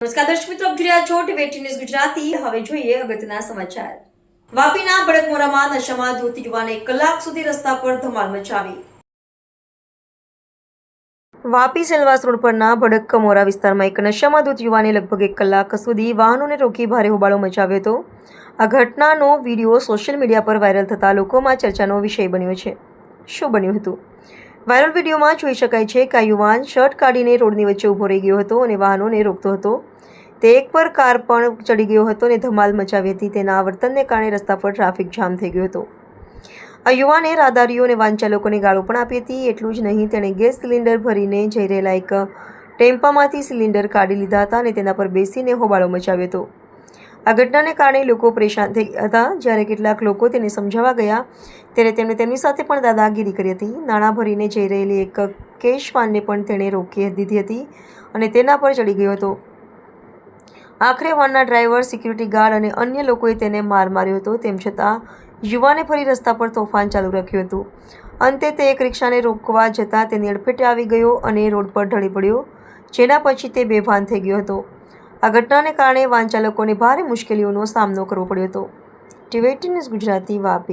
નમસ્કાર, દર્શક મિત્રો, આપ જોઈ રહ્યા ન્યૂઝ ગુજરાતી. હવે જોઈએ અગત્યના સમાચાર. વાપીના ભડકમોરામાં નશામાં ધોતી યુવાને કલાક સુધી રસ્તા પર ધમાલ મચાવી. વાપી સેલવાસ રોડ પરના ભડકમોરા વિસ્તારમાં એક નશામાં ધૂત યુવાને લગભગ એક કલાક સુધી વાહનોને રોકી ભારે હોબાળો મચાવ્યો હતો. આ ઘટનાનો વીડિયો સોશિયલ મીડિયા પર વાયરલ થતા લોકોમાં ચર્ચાનો વિષય બન્યો છે. શું બન્યું હતું? વાયરલ વિડીયોમાં જોઈ શકાય છે કે આ યુવાન શર્ટ કાઢીને રોડની વચ્ચે ઊભો રહી ગયો હતો અને વાહનોને રોકતો હતો. તે એક પર કાર પણ ચડી ગયો હતો અને ધમાલ મચાવી હતી. તેના વર્તનને કારણે રસ્તા પર ટ્રાફિક જામ થઈ ગયો હતો. આ યુવાને રાહદારીઓ અને વાહન ગાળો પણ આપી હતી. એટલું જ નહીં, તેણે ગેસ સિલિન્ડર ભરીને જઈ રહેલા એક ટેમ્પામાંથી સિલિન્ડર કાઢી લીધા હતા અને તેના પર બેસીને હોબાળો મચાવ્યો હતો. આ ઘટનાને કારણે લોકો પરેશાન થઈ હતા. જ્યારે કેટલાક લોકો તેને સમજાવવા ગયા, ત્યારે તેમણે તેમની સાથે પણ દાદાગીરી કરી હતી. નાણાં ભરીને જઈ રહેલી એક કેશવાનને પણ તેણે રોકી દીધી હતી અને તેના પર ચડી ગયો હતો. આખરે વાનના ડ્રાઈવર, સિક્યુરિટી ગાર્ડ અને અન્ય લોકોએ તેને માર માર્યો હતો. તેમ છતાં, યુવાને ફરી રસ્તા પર તોફાન ચાલુ રાખ્યું હતું. અંતે તે એક રિક્ષાને રોકવા જતાં તેની અડફેટે આવી ગયો અને રોડ પર ઢળી પડ્યો, જેના પછી તે બેભાન થઈ ગયો હતો. આ ઘટનાને કારણે વાહન ચાલકોને ભારે મુશ્કેલીઓનો સામનો કરવો પડ્યો હતો. TV news Gujarati Vapi.